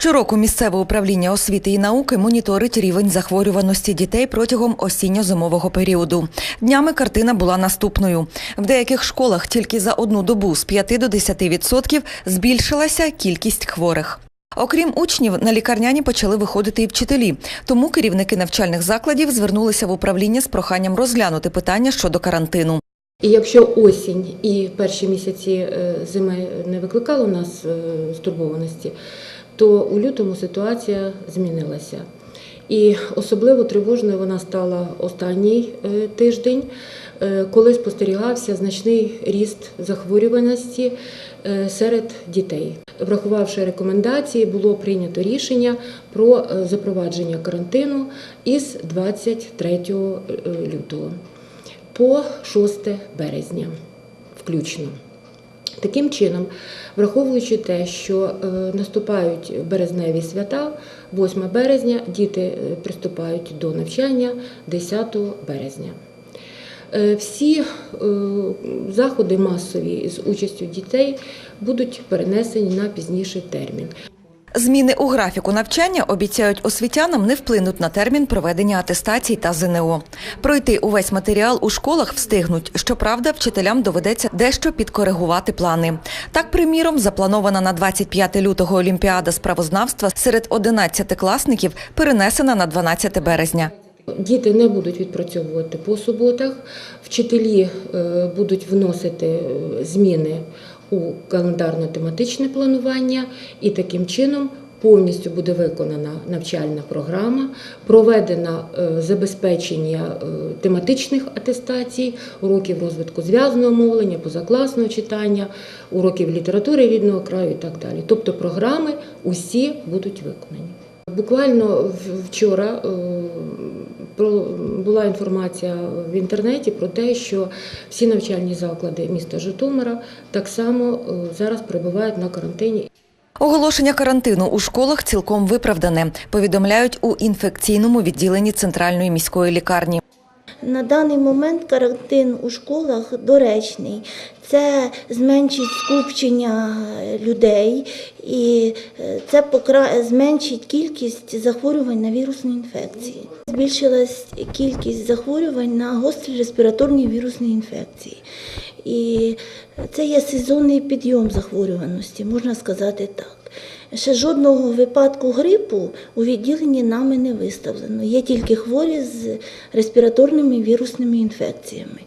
Щороку місцеве управління освіти і науки моніторить рівень захворюваності дітей протягом осінньо-зимового періоду. Днями картина була наступною. В деяких школах тільки за одну добу з 5 до 10% збільшилася кількість хворих. Окрім учнів, на лікарняні почали виходити і вчителі. Тому керівники навчальних закладів звернулися в управління з проханням розглянути питання щодо карантину. І якщо осінь і перші місяці е, зими не викликали у нас е, стурбованості, то у лютому ситуація змінилася. І особливо тривожною вона стала останній е, тиждень, е, коли спостерігався значний ріст захворюваності е, серед дітей. Врахувавши рекомендації, було прийнято рішення про запровадження карантину із 23 лютого по 6 березня включно. Таким чином, враховуючи те, що е, наступають березневі свята, 8 березня діти е, приступають до навчання 10 березня. Е, Всі заходи масові з участю дітей будуть перенесені на пізніший термін. Зміни у графіку навчання обіцяють освітянам не вплинуть на термін проведення атестацій та ЗНО. Пройти увесь матеріал у школах встигнуть. Щоправда, вчителям доведеться дещо підкоригувати плани. Так, приміром, запланована на 25 лютого Олімпіада з правознавства серед 11-класників перенесена на 12 березня. Діти не будуть відпрацьовувати по суботах, вчителі е, будуть вносити е, зміни у календарно-тематичне планування, і таким чином повністю буде виконана навчальна програма, проведено е, забезпечення е, тематичних атестацій, уроків розвитку зв'язного мовлення, позакласного читання, уроків літератури рідного краю і так далі. Тобто програми усі будуть виконані. Буквально вчора е, була інформація в інтернеті про те, що всі навчальні заклади міста Житомира так само е, зараз перебувають на карантині. Оголошення карантину у школах цілком виправдане, повідомляють у інфекційному відділенні центральної міської лікарні. На даний момент карантин у школах доречний. Це зменшить скупчення людей і е, це покра... зменшить кількість захворювань на вірусні інфекції. Збільшилась кількість захворювань на гострі респіраторні вірусні інфекції. І це є сезонний підйом захворюваності, можна сказати так. Ще жодного випадку грипу у відділенні нами не виставлено. Є тільки хворі з респіраторними вірусними інфекціями.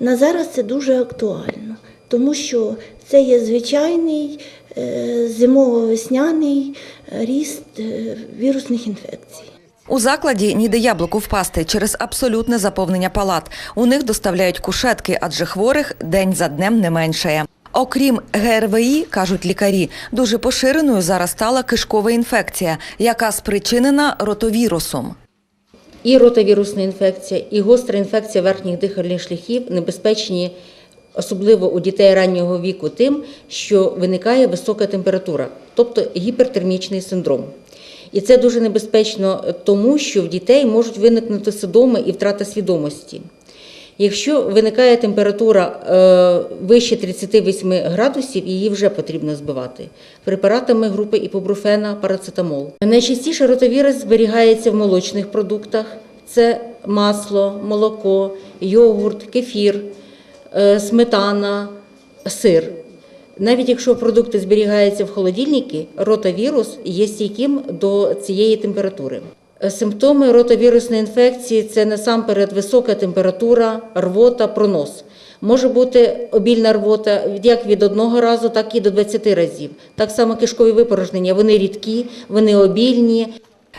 На зараз це дуже актуально, тому що це є звичайний е, зимово-весняний ріст е, вірусних інфекцій. У закладі ніде яблуку впасти через абсолютне заповнення палат. У них доставляють кушетки, адже хворих день за днем не меншає. Окрім ГРВІ, кажуть лікарі, дуже поширеною зараз стала кишкова інфекція, яка спричинена ротовірусом. І ротовірусна інфекція, і гостра інфекція верхніх дихальних шляхів небезпечні, особливо у дітей раннього віку, тим, що виникає висока температура, тобто гіпертермічний синдром. І це дуже небезпечно, тому що в дітей можуть виникнути судоми і втрата свідомості. Якщо виникає температура е, вище 38 градусів, її вже потрібно збивати препаратами групи іпобруфена, парацетамол. Найчастіше ротовірус зберігається в молочних продуктах: це масло, молоко, йогурт, кефір, е, сметана, сир. Навіть якщо продукти зберігаються в холодильнику, ротавірус є стійким до цієї температури. Симптоми ротовірусної інфекції це насамперед висока температура, рвота, пронос. Може бути обільна рвота як від одного разу, так і до 20 разів. Так само кишкові випорожнення, вони рідкі, вони обільні.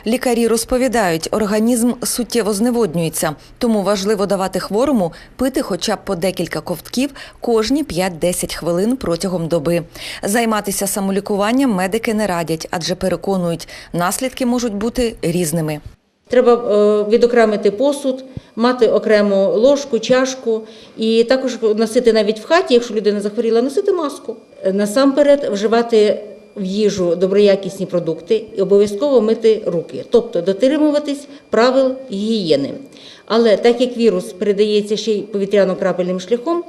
Лікарі розповідають, організм суттєво зневоднюється, тому важливо давати хворому пити хоча б по декілька ковтків кожні 5-10 хвилин протягом доби. Займатися самолікуванням медики не радять, адже переконують, наслідки можуть бути різними. Треба е, відокремити посуд, мати окрему ложку, чашку і також носити навіть в хаті, якщо людина захворіла, носити маску. Насамперед вживати в їжу доброякісні продукти і обов'язково мити руки, тобто дотримуватись правил гігієни. Але так як вірус передається ще й повітряно-крапельним шляхом,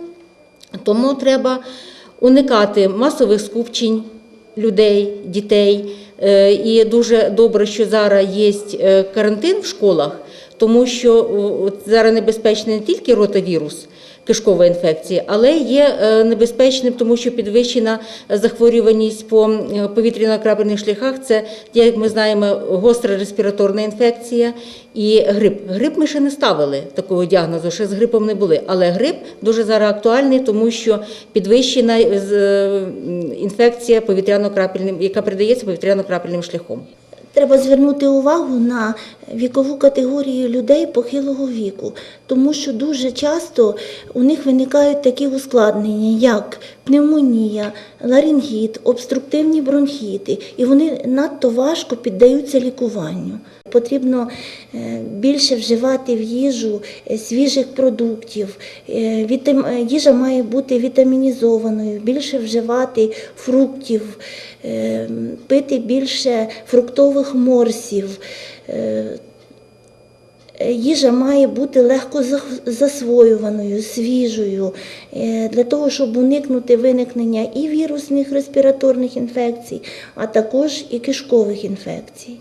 тому треба уникати масових скупчень людей, дітей, Е, І дуже добре, що зараз є е, карантин в школах, тому що зараз небезпечний не тільки ротавірус, кишкова інфекція, але є е, небезпечним, тому що підвищена захворюваність по повітряно-крапельних шляхах. Це, як ми знаємо, гостра респіраторна інфекція і грип. Грип ми ще не ставили такого діагнозу, ще з грипом не були. Але грип дуже зараз актуальний, тому що підвищена е, е, інфекція повітряно-крапельним, яка передається повітряно-крапельним шляхом. Треба звернути увагу на вікову категорію людей похилого віку, тому що дуже часто у них виникають такі ускладнення, як пневмонія, ларингіт, обструктивні бронхіти, і вони надто важко піддаються лікуванню. Потрібно е, більше вживати в їжу е, свіжих продуктів. Е, Їжа має бути вітамінізованою, більше вживати фруктів, пити більше фруктових морсів. Е, Їжа має бути легко засвоюваною, свіжою, е, для того, щоб уникнути виникнення і вірусних респіраторних інфекцій, а також і кишкових інфекцій.